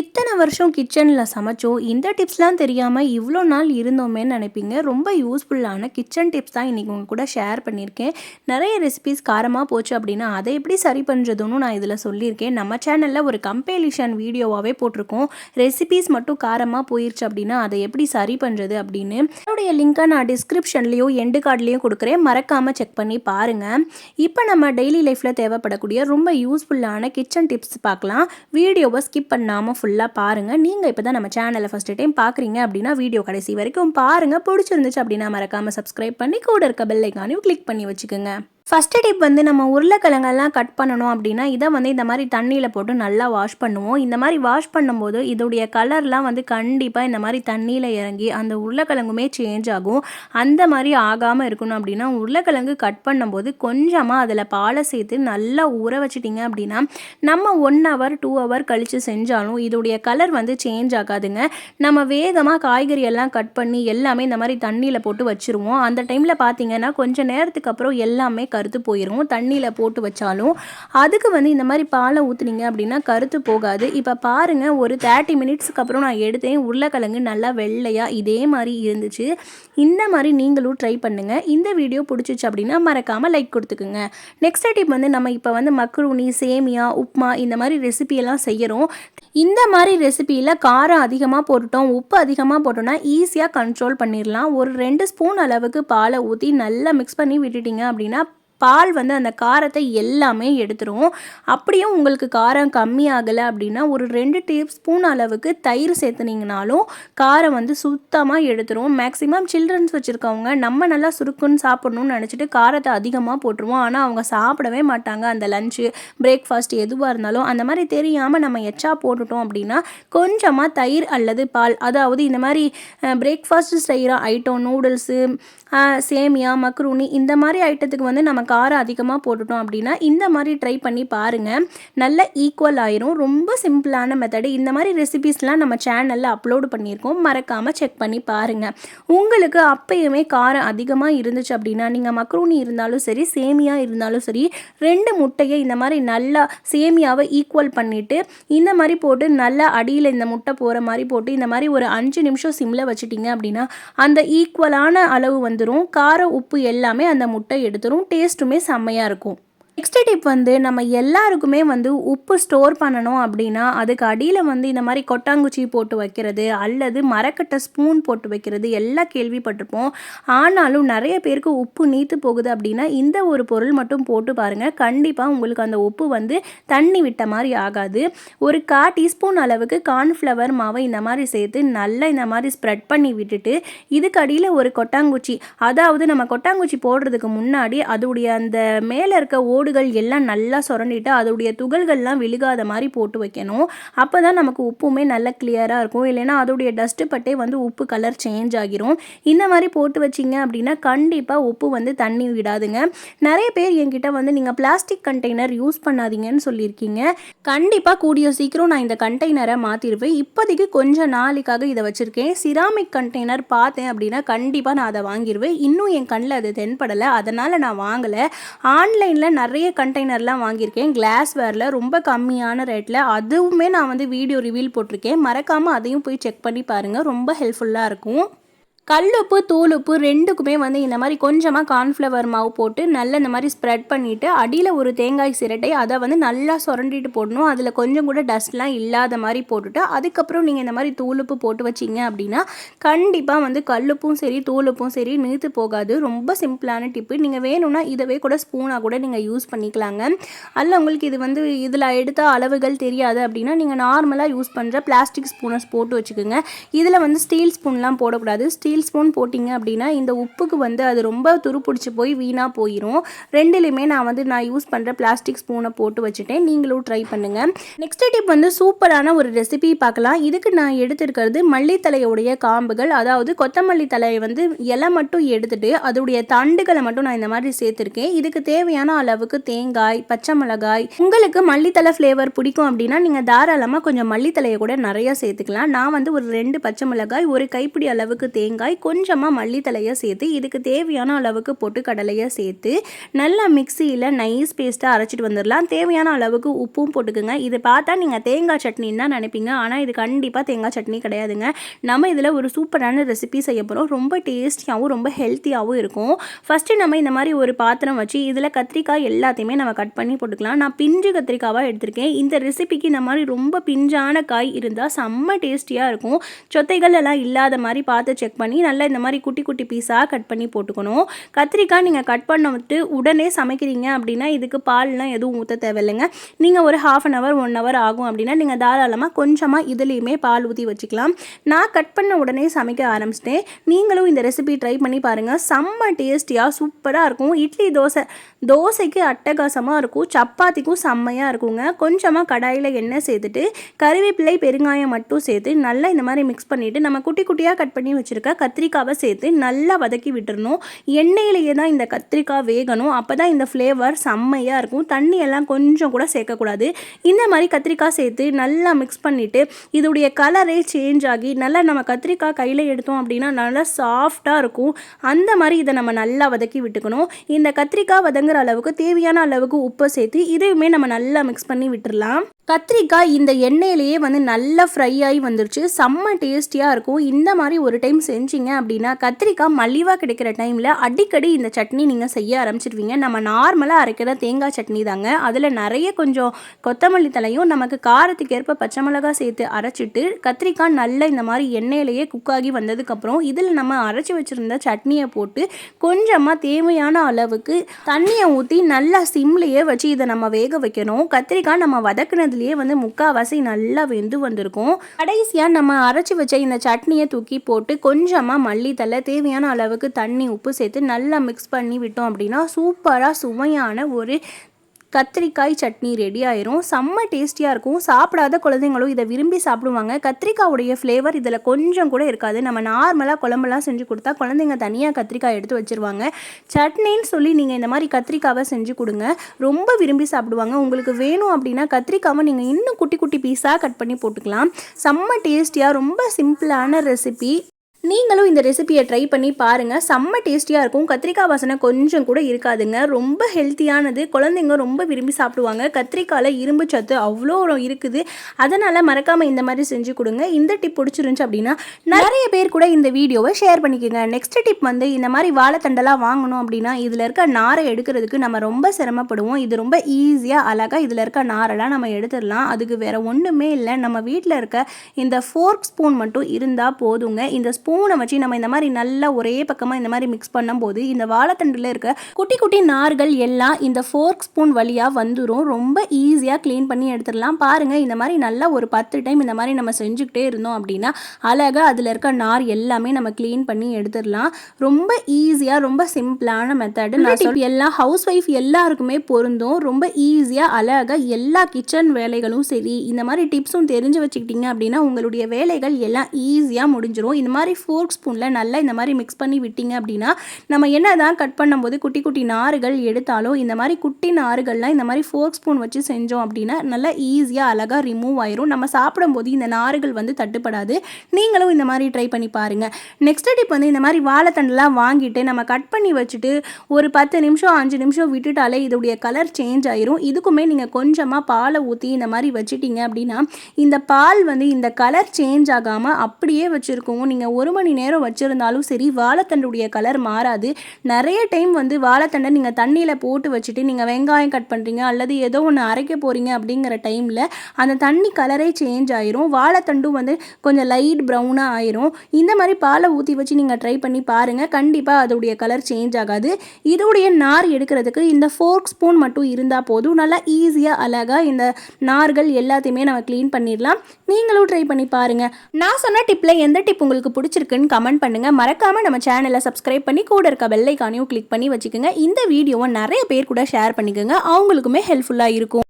இத்தனை வருஷம் கிச்சனில் சமைச்சோம் இந்த டிப்ஸ்லாம் தெரியாமல் இவ்வளோ நாள் இருந்தோமேன்னு நினைப்பீங்க. ரொம்ப யூஸ்ஃபுல்லான கிச்சன் டிப்ஸ் தான் இன்றைக்கி உங்கள் கூட ஷேர் பண்ணியிருக்கேன். நிறைய ரெசிபிஸ் காரமாக போச்சு அப்படின்னா அதை எப்படி சரி பண்ணுறதுன்னு நான் இதில் சொல்லியிருக்கேன். நம்ம சேனலில் ஒரு கம்பேலிஷன் வீடியோவாகவே போட்டிருக்கோம். ரெசிபிஸ் மட்டும் காரமாக போயிருச்சு அப்படின்னா அதை எப்படி சரி பண்ணுறது அப்படின்னு. என்னுடைய லிங்க்கை நான் டிஸ்கிரிப்ஷன்லேயோ எண்டு கார்ட்லேயும் கொடுக்குறேன். மறக்காமல் செக் பண்ணி பாருங்கள் இப்போ நம்ம டெய்லி லைஃப்பில் தேவைப்படக்கூடிய ரொம்ப யூஸ்ஃபுல்லான கிச்சன் டிப்ஸ் பார்க்கலாம். வீடியோவை ஸ்கிப் பண்ணாமல் ஃபுல்லாக பாருங்கள் நீங்கள் இப்போ தான் நம்ம சேனலை ஃபஸ்ட்டு டைம் பார்க்குறீங்க அப்படின்னா வீடியோ கடைசி வரைக்கும் பாருங்கள் பிடிச்சிருந்துச்சு அப்படின்னா மறக்காமல் சப்ஸ்கிரைப் பண்ணி கூட இருக்க பெல்லைக்கானையும் கிளிக் பண்ணி வச்சுக்கோங்க. ஃபஸ்ட்டு டிப் வந்து நம்ம உருளைக்கிழங்கெல்லாம் கட் பண்ணணும் அப்படின்னா இதை வந்து இந்த மாதிரி தண்ணியில் போட்டு நல்லா வாஷ் பண்ணுவோம். இந்த மாதிரி வாஷ் பண்ணும்போது இதோடைய கலர்லாம் வந்து கண்டிப்பாக இந்த மாதிரி தண்ணியில் இறங்கி அந்த உருளைக்கிழங்குமே சேஞ்ச் ஆகும். அந்த மாதிரி ஆகாமல் இருக்கணும் அப்படின்னா உருளைக்கிழங்கு கட் பண்ணும்போது கொஞ்சமாக அதில் பாலை சேர்த்து நல்லா ஊற வச்சிட்டிங்க அப்படின்னா நம்ம ஒன் ஹவர் டூ ஹவர் கழித்து செஞ்சாலும் இதோடைய கலர் வந்து சேஞ்ச் ஆகாதுங்க. நம்ம வேகமாக காய்கறி எல்லாம் கட் பண்ணி எல்லாமே இந்த மாதிரி தண்ணியில் போட்டு வச்சுருவோம். அந்த டைமில் பார்த்தீங்கன்னா கொஞ்சம் நேரத்துக்கு அப்புறம் எல்லாமே கருத்து போயிடும் தண்ணியில் போட்டு வச்சாலும் அதுக்கு வந்து இந்த மாதிரி பாலை ஊற்றுனீங்க அப்படின்னா கருத்து போகாது. இப்போ பாருங்கள் ஒரு தேர்ட்டி மினிட்ஸ்க்கு அப்புறம் நான் எடுத்தேன். உருளைக்கிழங்கு நல்லா வெள்ளையாக இதே மாதிரி இருந்துச்சு. இந்த மாதிரி நீங்களும் ட்ரை பண்ணுங்கள் இந்த வீடியோ பிடிச்சிச்சு அப்படின்னா மறக்காமல் லைக் கொடுத்துக்குங்க. நெக்ஸ்ட் டிப் வந்து நம்ம இப்போ வந்து மக்ரூனி சேமியா உப்மா இந்த மாதிரி ரெசிபியெல்லாம் செய்கிறோம் இந்த மாதிரி ரெசிபியில் காரம் அதிகமாக போட்டுட்டோம் உப்பு அதிகமாக போட்டோம்னா ஈஸியாக கண்ட்ரோல் பண்ணிடலாம் ஒரு ரெண்டு ஸ்பூன் அளவுக்கு பாலை ஊற்றி நல்லா மிக்ஸ் பண்ணி விட்டுட்டீங்க அப்படின்னா பால் வந்து அந்த காரத்தை எல்லாமே எடுத்துரும். அப்படியும் உங்களுக்கு காரம் கம்மியாகலை அப்படின்னா ஒரு ரெண்டு டீஸ்பூன் அளவுக்கு தயிர் சேர்த்துனீங்கனாலும் காரம் வந்து சுத்தமாக எடுத்துரும். மேக்ஸிமம் சில்ட்ரன்ஸ் வச்சுருக்கவங்க நம்ம நல்லா சுருக்குன்னு சாப்பிட்ணுன்னு நினச்சிட்டு காரத்தை அதிகமாக போட்டுருவோம். ஆனால் அவங்க சாப்பிடவே மாட்டாங்க அந்த லஞ்சு பிரேக்ஃபாஸ்ட் எதுவாக இருந்தாலும். அந்த மாதிரி தெரியாமல் நம்ம எச்சா போட்டுட்டோம் அப்படின்னா கொஞ்சமாக தயிர் அல்லது பால் அதாவது இந்த மாதிரி பிரேக்ஃபாஸ்ட் செய்கிற ஐட்டம் நூடுல்ஸு சேமியா மக்ரூனி இந்த மாதிரி ஐட்டத்துக்கு வந்து நம்ம காரம் அதிகமாக போட்டுட்டோம் அப்படின்னா இந்த மாதிரி ட்ரை பண்ணி பாருங்கள் நல்ல ஈக்குவல் ஆயிரும். ரொம்ப சிம்பிளான மெத்தடு இந்த மாதிரி ரெசிபீஸ்லாம் நம்ம சேனலில் அப்லோடு பண்ணியிருக்கோம். மறக்காமல் செக் பண்ணி பாருங்கள் உங்களுக்கு அப்பயுமே காரம் அதிகமாக இருந்துச்சு அப்படின்னா நீங்கள் மக்ரூனி இருந்தாலும் சரி சேமியா இருந்தாலும் சரி ரெண்டு முட்டையை இந்த மாதிரி நல்லா சேமியாவை ஈக்குவல் பண்ணிவிட்டு இந்த மாதிரி போட்டு நல்லா அடியில் இந்த முட்டை போகிற மாதிரி போட்டு இந்த மாதிரி ஒரு அஞ்சு நிமிஷம் சிம்மில் வச்சுட்டிங்க அப்படின்னா அந்த ஈக்குவலான அளவு வந்து வந்துடும் காரம் உப்பு எல்லாமே அந்த முட்டை எடுத்துரும். டேஸ்ட்டுமே செம்மையாக இருக்கும். நெக்ஸ்ட் டிப் வந்து நம்ம எல்லாருக்குமே வந்து உப்பு ஸ்டோர் பண்ணணும் அப்படின்னா அதுக்கு அடியில் வந்து இந்த மாதிரி கொட்டாங்குச்சி போட்டு வைக்கிறது அல்லது மரக்கட்டை ஸ்பூன் போட்டு வைக்கிறது எல்லாம் கேள்விப்பட்டிருப்போம். ஆனாலும் நிறைய பேருக்கு உப்பு நீத்து போகுது அப்படின்னா இந்த ஒரு பொருள் மட்டும் போட்டு பாருங்கள் கண்டிப்பாக உங்களுக்கு அந்த உப்பு வந்து தண்ணி விட்ட மாதிரி ஆகாது. ஒரு கா டீஸ்பூன் அளவுக்கு கார்ன்ஃப்ளவர் மாவை இந்த மாதிரி சேர்த்து நல்லா இந்த மாதிரி ஸ்ப்ரெட் பண்ணி விட்டுட்டு இதுக்கு அடியில் ஒரு கொட்டாங்குச்சி. அதாவது நம்ம கொட்டாங்குச்சி போடுறதுக்கு முன்னாடி அதோடைய அந்த மேலே இருக்க ஓ ஓடுகள் எல்லாம் நல்லா சுரண்டிட்டு அதோடைய துகள்கள்லாம் விழுகாத மாதிரி போட்டு வைக்கணும். அப்போ தான் நமக்கு உப்புமே நல்லா கிளியராக இருக்கும். இல்லைன்னா அதோடைய டஸ்ட்டு பட்டே வந்து உப்பு கலர் சேஞ்ச் ஆகிரும். இந்த மாதிரி போட்டு வச்சிங்க அப்படின்னா கண்டிப்பாக உப்பு வந்து தண்ணி விடாதுங்க. நிறைய பேர் என்கிட்ட வந்து நீங்கள் பிளாஸ்டிக் கண்டெய்னர் யூஸ் பண்ணாதீங்கன்னு சொல்லியிருக்கீங்க. கண்டிப்பாக கூடிய சீக்கிரம் நான் இந்த கண்டெய்னரை மாற்றிருவேன் இப்போதைக்கு கொஞ்சம் நாளைக்காக இதை வச்சுருக்கேன். சிராமிக் கண்டெய்னர் பார்த்தேன் அப்படின்னா கண்டிப்பாக நான் அதை வாங்கிடுவேன் இன்னும் என் கண்ணில் அது தென்படலை. அதனால் நான் வாங்கலை. ஆன்லைனில் நிறைய நிறைய கண்டெய்னர்லாம் வாங்கியிருக்கேன். கிளாஸ்வேரில் ரொம்ப கம்மியான ரேட்டில் அதுவுமே நான் வந்து வீடியோ ரிவீல் போட்டிருக்கேன். மறக்காமல் அதையும் போய் செக் பண்ணி பாருங்கள் ரொம்ப ஹெல்ப்ஃபுல்லாக இருக்கும். கல்லுப்பு தூளுப்பு ரெண்டுக்குமே வந்து இந்த மாதிரி கொஞ்சமாக கார்ன்ஃப்ளவர் மாவு போட்டு நல்லா இந்த மாதிரி ஸ்ப்ரெட் பண்ணிவிட்டு அடியில் ஒரு தேங்காய் சிரட்டை அதை வந்து நல்லா சுரண்டிட்டு போடணும். அதில் கொஞ்சம் கூட டஸ்ட்லாம் இல்லாத மாதிரி போட்டுட்டு அதுக்கப்புறம் நீங்கள் இந்த மாதிரி தூளுப்பு போட்டு வச்சிங்க அப்படின்னா கண்டிப்பாக வந்து கல்லுப்பும் சரி தூளுப்பும் சரி நீத்து போகாது. ரொம்ப சிம்பிளான டிப்பு நீங்கள் வேணும்னா இதவே கூட ஸ்பூனாக கூட நீங்கள் யூஸ் பண்ணிக்கலாங்க. அல்ல உங்களுக்கு இது வந்து இதில் எடுத்த அளவுகள் தெரியாது அப்படின்னா நீங்கள் நார்மலாக யூஸ் பண்ணுற பிளாஸ்டிக் ஸ்பூனஸ் போட்டு வச்சுக்கோங்க. இதில் வந்து ஸ்டீல் ஸ்பூன்லாம் போடக்கூடாது. ஸ்டீல் ஸ்டீல் ஸ்பூன் போட்டிங்க அப்படின்னா இந்த உப்புக்கு வந்து அது ரொம்ப துருப்பிடிச்சி போய் வீணாக போயிடும் ரெண்டுலேயுமே நான் வந்து நான் யூஸ் பண்ணுற பிளாஸ்டிக் ஸ்பூனை போட்டு வச்சுட்டேன். நீங்களும் ட்ரை பண்ணுங்கள் நெக்ஸ்ட் டிப் வந்து சூப்பரான ஒரு ரெசிபி பார்க்கலாம். இதுக்கு நான் எடுத்திருக்கிறது மல்லித்தலையுடைய காம்புகள். அதாவது கொத்தமல்லி தலையை வந்து இலை மட்டும் எடுத்துட்டு அதோடைய தண்டுகளை மட்டும் நான் இந்த மாதிரி சேர்த்துருக்கேன். இதுக்கு தேவையான அளவுக்கு தேங்காய் பச்சை மிளகாய். உங்களுக்கு மல்லித்தலை ஃப்ளேவர் பிடிக்கும் அப்படின்னா நீங்கள் தாராளமாக கொஞ்சம் மல்லித்தலையை கூட நிறையா சேர்த்துக்கலாம். நான் வந்து ஒரு ரெண்டு பச்சை மிளகாய் ஒரு கைப்பிடி அளவுக்கு தேங்காய் மிளகாய் கொஞ்சமாக மல்லித்தலையை சேர்த்து இதுக்கு தேவையான அளவுக்கு பொட்டுக்கடலையை சேர்த்து நல்லா மிக்சியில் நைஸ் பேஸ்ட்டாக அரைச்சிட்டு வந்துடலாம். தேவையான அளவுக்கு உப்பும் போட்டுக்குங்க. இது பார்த்தா நீங்கள் தேங்காய் சட்னின்னு தான் நினைப்பீங்க. ஆனால் இது கண்டிப்பாக தேங்காய் சட்னி கிடையாதுங்க. நம்ம இதில் ஒரு சூப்பரான ரெசிபி செய்ய போகிறோம் ரொம்ப டேஸ்டியாகவும் ரொம்ப ஹெல்த்தியாகவும் இருக்கும். ஃபஸ்ட்டு நம்ம இந்த மாதிரி ஒரு பாத்திரம் வச்சு இதில் கத்திரிக்காய் எல்லாத்தையுமே நம்ம கட் பண்ணி போட்டுக்கலாம். நான் பிஞ்சு கத்திரிக்காவாக எடுத்திருக்கேன். இந்த ரெசிபிக்கு இந்த மாதிரி ரொம்ப பிஞ்சான காய் இருந்தால் செம்ம டேஸ்டியாக இருக்கும். சொத்தைகள் எல்லாம் இல்லாத மாதிரி பார்த்து செக் பண்ணி நல்லா இந்த மாதிரி குட்டி குட்டி பீஸாக கட் பண்ணி போட்டுக்கணும். கத்திரிக்காய் நீங்கள் கட் பண்ண விட்டு உடனே சமைக்கிறீங்க அப்படின்னா இதுக்கு பால்லாம் எதுவும் ஊற்ற தேவையில்லைங்க. நீங்கள் ஒரு half an hour one hour ஆகும் அப்படின்னா நீங்கள் தாராளமாக கொஞ்சமாக இதுலேயுமே பால் ஊற்றி வச்சுக்கலாம். நான் கட் பண்ண உடனே சமைக்க ஆரம்பிச்சிட்டேன். நீங்களும் இந்த ரெசிபி ட்ரை பண்ணி பாருங்கள் செம்ம டேஸ்டியாக சூப்பராக இருக்கும். இட்லி தோசை தோசைக்கு அட்டகாசமாக இருக்கும். சப்பாத்திக்கும் செம்மையாக இருக்குங்க. கொஞ்சமாக கடாயில் எண்ணெய் சேர்த்துட்டு கருவேப்பிலை பெருங்காயம் மட்டும் சேர்த்து நல்லா இந்த மாதிரி மிக்ஸ் பண்ணிவிட்டு நம்ம குட்டி குட்டியாக கட் பண்ணி வச்சுருக்க கத்திரிக்காவை சேர்த்து நல்லா வதக்கி விட்டுறணும். எண்ணெயிலேயே தான் இந்த கத்திரிக்காய் வேகணும். அப்போ தான் இந்த ஃப்ளேவர் செம்மையாக இருக்கும். தண்ணி எல்லாம் கொஞ்சம் கூட சேர்க்கக்கூடாது. இந்த மாதிரி கத்திரிக்காய் சேர்த்து நல்லா மிக்ஸ் பண்ணிவிட்டு இதோடைய கலரே சேஞ்ச் ஆகி நல்லா நம்ம கத்திரிக்காய் கையில் எடுத்தோம் அப்படின்னா நல்லா சாஃப்டாக இருக்கும். அந்த மாதிரி இதை நம்ம நல்லா வதக்கி விட்டுக்கணும். இந்த கத்திரிக்காய் வதங்குற அளவுக்கு தேவையான அளவுக்கு உப்பை சேர்த்து இதையுமே நம்ம நல்லா மிக்ஸ் பண்ணி விட்டுடலாம் கத்திரிக்காய் இந்த எண்ணெயிலேயே வந்து நல்லா ஃப்ரை ஆகி வந்துருச்சு. செம்ம டேஸ்டியாக இருக்கும். இந்த மாதிரி ஒரு டைம் செஞ்சு செஞ்சீங்க அப்படின்னா கத்திரிக்காய் மலிவாக கிடைக்கிற டைமில் அடிக்கடி இந்த சட்னி நீங்கள் செய்ய ஆரம்பிச்சிடுவீங்க நம்ம நார்மலாக அரைக்கிற தேங்காய் சட்னி தாங்க. அதில் நிறைய கொஞ்சம் கொத்தமல்லி தலையும் நமக்கு காரத்துக்கு ஏற்ப பச்சை மிளகாய் சேர்த்து அரைச்சிட்டு கத்திரிக்காய் நல்லா இந்த மாதிரி எண்ணெயிலேயே குக் ஆகி வந்ததுக்கப்புறம் இதில் நம்ம அரைச்சி வச்சுருந்த சட்னியை போட்டு கொஞ்சமாக தேவையான அளவுக்கு தண்ணியை ஊற்றி நல்லா சிம்லேயே வச்சு இதை நம்ம வேக வைக்கணும். கத்திரிக்காய் நம்ம வதக்குனதுலேயே வந்து முக்கால்வாசி நல்லா வெந்து வந்திருக்கும். கடைசியாக நம்ம அரைச்சி வச்ச இந்த சட்னியை தூக்கி போட்டு கொஞ்சம் கொஞ்சமாக மல்லித்தலை தேவையான அளவுக்கு தண்ணி உப்பு சேர்த்து நல்லா மிக்ஸ் பண்ணி விட்டோம் அப்படின்னா சூப்பராக சுவையான ஒரு கத்திரிக்காய் சட்னி ரெடி ஆயிரும். செம்ம டேஸ்டியாக இருக்கும். சாப்பிடாத குழந்தைங்களும் இதை விரும்பி சாப்பிடுவாங்க. கத்திரிக்காவுடைய ஃப்ளேவர் இதில் கொஞ்சம் கூட இருக்காது. நம்ம நார்மலாக குழம்புலாம் செஞ்சு கொடுத்தா குழந்தைங்க தனியாக கத்திரிக்காய் எடுத்து வச்சுருவாங்க. சட்னின்னு சொல்லி நீங்கள் இந்த மாதிரி கத்திரிக்காவை செஞ்சு கொடுங்க. ரொம்ப விரும்பி சாப்பிடுவாங்க. உங்களுக்கு வேணும் அப்படின்னா கத்திரிக்காவை நீங்கள் இன்னும் குட்டி குட்டி பீஸாக கட் பண்ணி போட்டுக்கலாம். செம்ம டேஸ்டியாக ரொம்ப சிம்பிளான ரெசிபி நீங்களும் இந்த ரெசிபியை ட்ரை பண்ணி பாருங்கள் செம்ம டேஸ்டியாக இருக்கும். கத்திரிக்காய் வாசனை கொஞ்சம் கூட இருக்காதுங்க. ரொம்ப ஹெல்த்தியானது குழந்தைங்க ரொம்ப விரும்பி சாப்பிடுவாங்க. கத்திரிக்காயில் இரும்பு சத்து அவ்வளோ இருக்குது. அதனால் மறக்காமல் இந்த மாதிரி செஞ்சு கொடுங்க. இந்த டிப் பிடிச்சிருந்துச்சு அப்படின்னா நிறைய பேர் கூட இந்த வீடியோவை ஷேர் பண்ணிக்கோங்க. நெக்ஸ்ட் டிப் வந்து இந்த மாதிரி வாழைத்தண்டெல்லாம் வாங்கணும் அப்படின்னா இதில் இருக்க நாரை எடுக்கிறதுக்கு நம்ம ரொம்ப சிரமப்படுவோம். இது ரொம்ப ஈஸியாக அழகாக இதில் இருக்க நாரெல்லாம் நம்ம எடுத்துடலாம். அதுக்கு வேறு ஒன்றுமே இல்லை. நம்ம வீட்டில் இருக்க இந்த ஃபோர்க் ஸ்பூன் மட்டும் இருந்தால் போதுங்க. இந்த ஸ்பூன் ஸ்பூனை வச்சு நம்ம இந்த மாதிரி நல்லா ஒரே பக்கமாக இந்த மாதிரி மிக்ஸ் பண்ணும்போது இந்த வாழைத்தண்டில் இருக்க குட்டி குட்டி நார்கள் எல்லாம் இந்த ஃபோர்க் ஸ்பூன் வழியாக வந்துடும் ரொம்ப ஈஸியாக க்ளீன் பண்ணி எடுத்துடலாம். பாருங்கள் இந்த மாதிரி நல்லா ஒரு பத்து டைம் இந்த மாதிரி நம்ம செஞ்சுக்கிட்டே இருந்தோம் அப்படின்னா அழகாக அதில் இருக்க நார் எல்லாமே நம்ம க்ளீன் பண்ணி எடுத்துடலாம். ரொம்ப ஈஸியாக ரொம்ப சிம்பிளான மெத்தடு நான் சொல் எல்லா ஹவுஸ் ஒய்ஃப் எல்லாருக்குமே பொருந்தும். ரொம்ப ஈஸியாக அழகாக எல்லா கிச்சன் வேலைகளும் சரி இந்த மாதிரி டிப்ஸும் தெரிஞ்சு வச்சுக்கிட்டீங்க அப்படின்னா உங்களுடைய வேலைகள் எல்லாம் ஈஸியாக முடிஞ்சிடும் இந்த மாதிரி ஃபோர்க் ஸ்பூனில் நல்லா இந்த மாதிரி மிக்ஸ் பண்ணி விட்டீங்க அப்படின்னா நம்ம என்ன தான் கட் பண்ணும்போது குட்டி குட்டி நார்கள் எடுத்தாலும் இந்த மாதிரி குட்டி நார்கள்லாம் இந்த மாதிரி ஃபோர்க் ஸ்பூன் வச்சு செஞ்சோம் அப்படின்னா நல்லா ஈஸியாக அழகாக ரிமூவ் ஆயிரும். நம்ம சாப்பிடும்போது இந்த நார்கள் வந்து தட்டுப்படாது. நீங்களும் இந்த மாதிரி ட்ரை பண்ணி பாருங்கள் நெக்ஸ்ட் டிப் வந்து இந்த மாதிரி வாழைத்தண்டெலாம் வாங்கிட்டு நம்ம கட் பண்ணி வச்சுட்டு ஒரு பத்து நிமிஷம் அஞ்சு நிமிஷம் விட்டுட்டாலே இதோடைய கலர் சேஞ்ச் ஆயிரும். இதுக்குமே நீங்கள் கொஞ்சமாக பாலை ஊற்றி இந்த மாதிரி வச்சுட்டீங்க அப்படின்னா இந்த பால் வந்து இந்த கலர் சேஞ்ச் ஆகாமல் அப்படியே வச்சுருக்கோம் நீங்கள் ஒரு மணி நேரம் வச்சுருந்தாலும் சரி வாழைத்தண்டுடைய கலர் மாறாது. நிறைய டைம் வந்து வாழைத்தண்டை நீங்கள் தண்ணியில் போட்டு வச்சுட்டு நீங்கள் வெங்காயம் கட் பண்ணுறீங்க அல்லது ஏதோ ஒன்று அரைக்க போகிறீங்க அப்படிங்கிற டைமில் அந்த தண்ணி கலரே சேஞ்ச் ஆயிரும். வாழைத்தண்டும் வந்து கொஞ்சம் லைட் ப்ரௌனாக ஆயிரும். இந்த மாதிரி பாலை ஊற்றி வச்சு நீங்கள் ட்ரை பண்ணி பாருங்கள் கண்டிப்பாக அதோடைய கலர் சேஞ்ச் ஆகாது. இதோடைய நார் எடுக்கிறதுக்கு இந்த ஃபோர்க் ஸ்பூன் மட்டும் இருந்தால் போதும். நல்லா ஈஸியாக அழகாக இந்த நார்கள் எல்லாத்தையுமே நம்ம க்ளீன் பண்ணிடலாம். நீங்களும் ட்ரை பண்ணி பாருங்கள் நான் சொன்ன டிப்பில் எந்த டிப் உங்களுக்கு பிடிச்சிருக்கு? பிடிச்சிருக்குன்னு கமெண்ட் பண்ணுங்கள் மறக்காமல் நம்ம சேனலை சப்ஸ்கிரைப் பண்ணி கூட இருக்க பெல்லைக்கானையும் கிளிக் பண்ணி வச்சுக்கோங்க. இந்த வீடியோவை நிறைய பேர் கூட ஷேர் பண்ணிக்கோங்க. அவங்களுக்குமே ஹெல்ப்ஃபுல்லாக இருக்கும்.